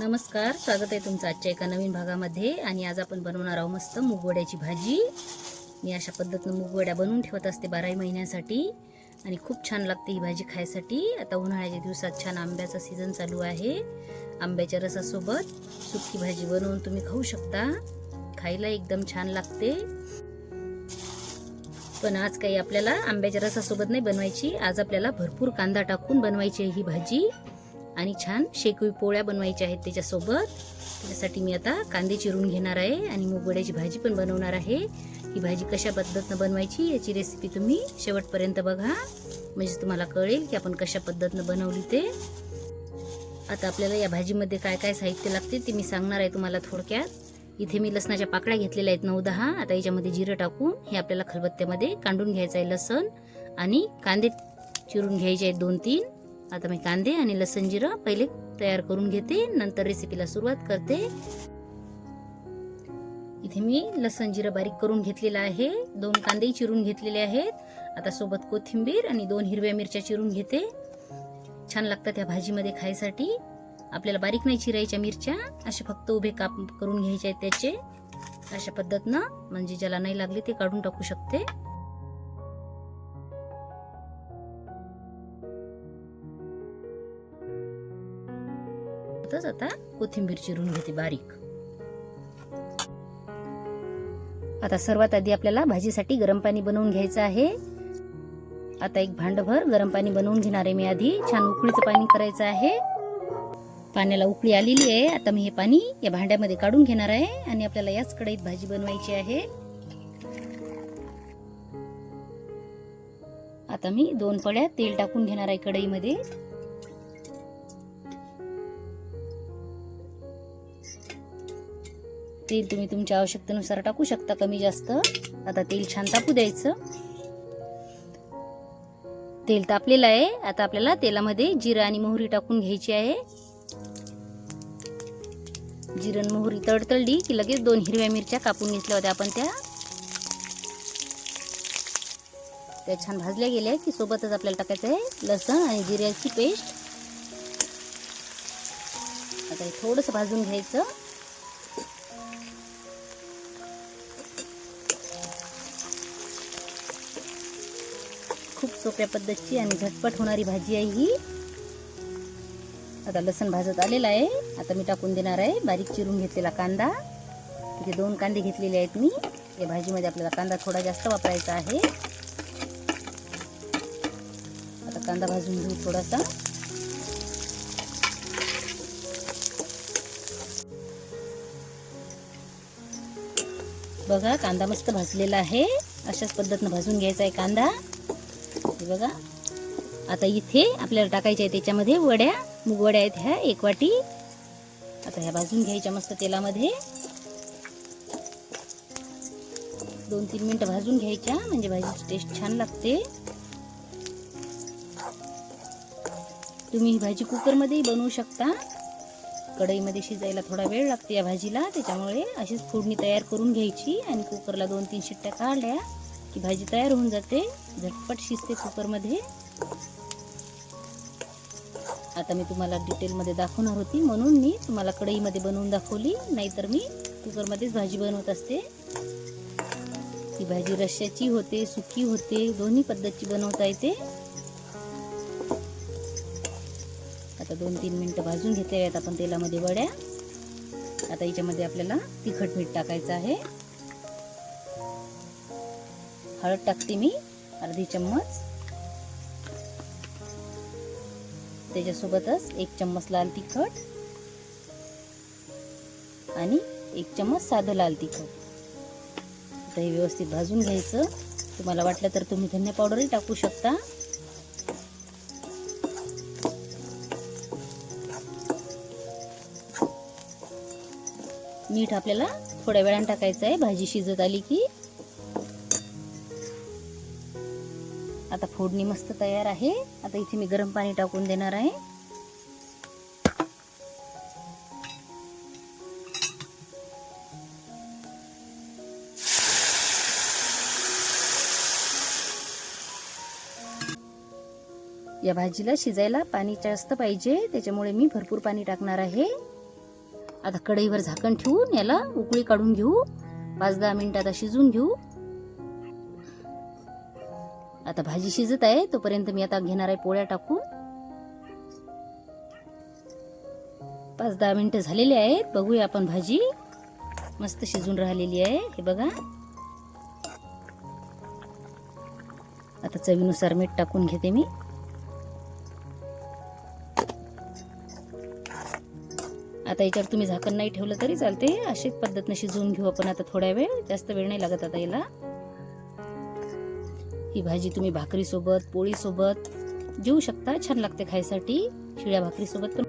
नमस्कार स्वागत आहे तुमचं आजच्या एका नवीन भागामध्ये. आणि आज आपण बनवणार आहोत मस्त मुगवड्याची भाजी. मी अशा पद्धतीनं मुगवड्या बनवून ठेवत असते बाराही महिन्यासाठी. आणि खूप छान लागते ही भाजी खायसाठी. आता उन्हाळ्याच्या दिवसात छान आंब्याचा सीझन चालू आहे. आंब्याच्या रसासोबत सुकी भाजी बनवून तुम्ही खाऊ शकता. खायला एकदम छान लागते. पण आज काही आपल्याला आंब्याच्या रसासोबत नाही बनवायची. आज आपल्याला भरपूर कांदा टाकून बनवायची आहे ही भाजी. आणि छान शेकवी पोळ्या बनवायच्या आहेत त्याच्यासोबत. त्याच्यासाठी मी आता कांदे चिरून घेणार आहे आणि मुगवड्याची भाजी पण बनवणार आहे. ही भाजी कशा पद्धतीनं बनवायची याची रेसिपी तुम्ही शेवटपर्यंत बघा. म्हणजे तुम्हाला कळेल की आपण कशा पद्धतीनं बनवली ते. आता आपल्याला या भाजीमध्ये काय काय साहित्य लागते ते मी सांगणार आहे तुम्हाला थोडक्यात. इथे मी लसणाच्या पाकळ्या घेतलेल्या आहेत नऊ दहा. आता याच्यामध्ये जिरं टाकून हे आपल्याला खलबत्त्यामध्ये कांडून घ्यायचं आहे लसण आणि कांदे चिरून घ्यायचे आहेत दोन तीन. आता मी कांदे आणि लसण जिरं पहिले तयार करून घेते. नंतर रेसिपीला सुरुवात करते. इथे मी लसण जिरं बारीक करून घेतलेलं आहे. दोन कांदेही चिरून घेतलेले आहेत. आता सोबत कोथिंबीर आणि दोन हिरव्या मिरच्या चिरून घेते. छान लागतात त्या भाजीमध्ये खायसाठी. आपल्याला बारीक नाही चिरायच्या मिरच्या असे फक्त उभे काप करून घ्यायचे आहेत त्याचे. अशा पद्धतीनं म्हणजे ज्याला नाही लागले ते काढून टाकू शकते. आता कोथिंबीर चिरून घेते बारीक. आता सर्वात आधी आपल्याला भाजीसाठी गरम पाणी बनवून घ्यायचं आहे. आता एक भांडभर गरम पाणी बनवून घेणार आहे मी आधी. छान उकळीचं पाणी करायचं आहे. पाण्याला उकळी आलेली आहे. आता मी हे पाणी या भांड्यामध्ये काढून घेणार आहे आणि आपल्याला याच कढईत भाजी बनवायची आहे. आता मी दोन पड्या तेल टाकून घेणार आहे कढईमध्ये. तेल तुम्ही तुमच्या आवश्यकतेनुसार टाकू शकता कमी जास्त. आता तेल छान तापू द्यायचं. तेल तापलेलं आहे. आता आपल्याला तेलामध्ये जिरं आणि मोहरी टाकून घ्यायची आहे. जिरण मोहरी तडतडली की लगेच दोन हिरव्या मिरच्या कापून घेतल्या होत्या आपण त्या. त्या छान भाजल्या गेल्या की सोबतच आपल्याला टाकायचं आहे लसण आणि जिऱ्याची पेस्ट. आता हे थोडंसं भाजून घ्यायचं. सोप्या पद्धतीची आणि झटपट होणारी भाजी आहे ही. आता लसण भाजत आलेला आहे. आता मी टाकून देणार आहे. बारीक चिरून घेतलेला कांदा. इथे दोन कांदे घेतलेले आहेत मी. या भाजीमध्ये आपल्याला कांदा थोडा जास्त वापरायचा आहे. आता कांदा भाजून घेऊ थोडासा. बघा कांदा मस्त भाजलेला आहे. अशाच पद्धतीनं भाजून घ्यायचा आहे कांदा. हे बघा. आता इथे आपल्याला टाकायच्या आहे त्याच्यामध्ये वड्या. मुगवड्या आहेत ह्या एक वाटी. आता ह्या भाजून घ्यायच्या मस्त तेलामध्ये. दोन तीन मिनटं भाजून घ्यायच्या. म्हणजे भाजीची टेस्ट छान लागते. तुम्ही ही भाजी कुकरमध्येही बनवू शकता. कढईमध्ये शिजायला थोडा वेळ लागते या भाजीला. त्याच्यामुळे अशीच फोडणी तयार करून घ्यायची. आणि कुकरला दोन तीन शिट्ट्या काढल्या. की भाजी तयार होऊन जाते. झटपट शिजते कुकरमध्ये. आता मी तुम्हाला डिटेलमध्ये दाखवणार होती. म्हणून मी तुम्हाला कढईमध्ये बनवून दाखवली. नाहीतर मी कुकरमध्येच भाजी बनवत असते. ती भाजी रश्श्याची होते सुकी होते. दोन्ही पद्धतची बनवता येते. आता दोन तीन मिनटं भाजून घेतल्या आहेत आपण तेलामध्ये वड्या. आता याच्यामध्ये आपल्याला तिखट मीठ टाकायचं आहे. हळद टाकते मी अर्धी चम्मच. त्याच्यासोबतच एक चम्मच लाल तिखट आणि एक चम्मच साधं लाल तिखट. आता हे व्यवस्थित भाजून घ्यायचं. तुम्हाला वाटलं तर तुम्ही धन्य पावडरही टाकू शकता. मीठ आपल्याला थोड्या वेळानं टाकायचं आहे. भाजी शिजत आली की आता फोडणी मस्त तयार आहे. आता इथे मी गरम पाणी टाकून देणार आहे. या भाजीला शिजायला पाणी जास्त पाहिजे त्याच्यामुळे मी भरपूर पाणी टाकणार आहे. आता कढईवर झाकण ठेवून याला उकळी काढून घेऊ. पाच दहा मिनिटं आता शिजून घेऊ. आता भाजी शिजत आहे तोपर्यंत मी आता घेणार आहे पोळ्या टाकून. पाच दहा मिनटं झालेली आहेत बघूया आपण भाजी. मस्त शिजून राहिलेली आहे हे बघा. आता चवीनुसार मीठ टाकून घेते मी. आता याच्यावर तुम्ही झाकण नाही ठेवलं तरी चालते अशीच पद्धतीने शिजवून घेऊ आपण आता थोड्या वेळ जास्त वेळ नाही लागत आता याला. ही भाजी तुम्ही भाकरीसोबत पोळीसोबत पोळी जेवू शकता. छान लागते खायसाठी. शिळ्या भाकरी सोबत पण.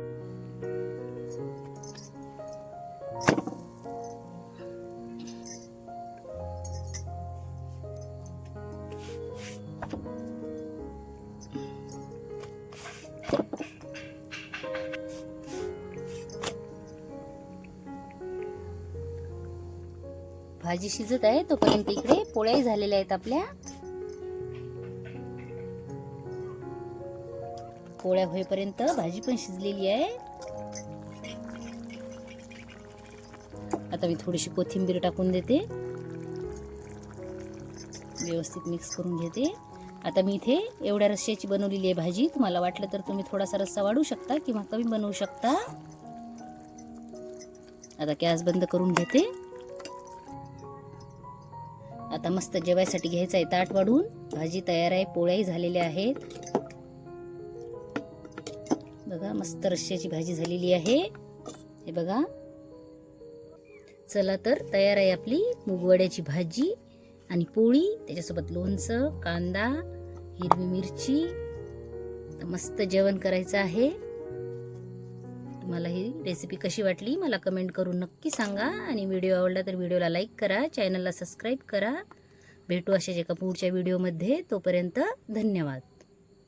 भाजी शिजत आहे तोपर्यंत इकडे पोळ्याही झालेल्या आहेत आपल्या. पोळ्या होईपर्यंत भाजी पण शिजलेली आहे. आता मी थोडीशी कोथिंबीर टाकून देते. व्यवस्थित मिक्स करून घेते. आता मी इथे एवढ्या रस्स्याची बनवलेली आहे भाजी. तुम्हाला वाटलं तर तुम्ही थोडासा रस्सा वाढवू शकता किंवा कमी बनवू शकता. आता गॅस बंद करून घेते. आता मस्त जेवायसाठी घ्यायचं आहे ताट वाढून. भाजी तयार आहे पोळ्याही झालेल्या आहेत. बघा मस्त रश्श्याची भाजी झालेली आहे. हे बघा. चला तर तयार आहे आपली मुगवड्याची भाजी आणि पोळी. त्याच्यासोबत लोणचं कांदा हिरवी मिरची. तर मस्त जेवण करायचं आहे. तुम्हाला ही रेसिपी कशी वाटली मला कमेंट करून नक्की सांगा. आणि व्हिडिओ आवडला तर व्हिडिओला लाईक करा चॅनलला सबस्क्राईब करा. भेटू अशाच एका पुढच्या व्हिडिओमध्ये तोपर्यंत धन्यवाद.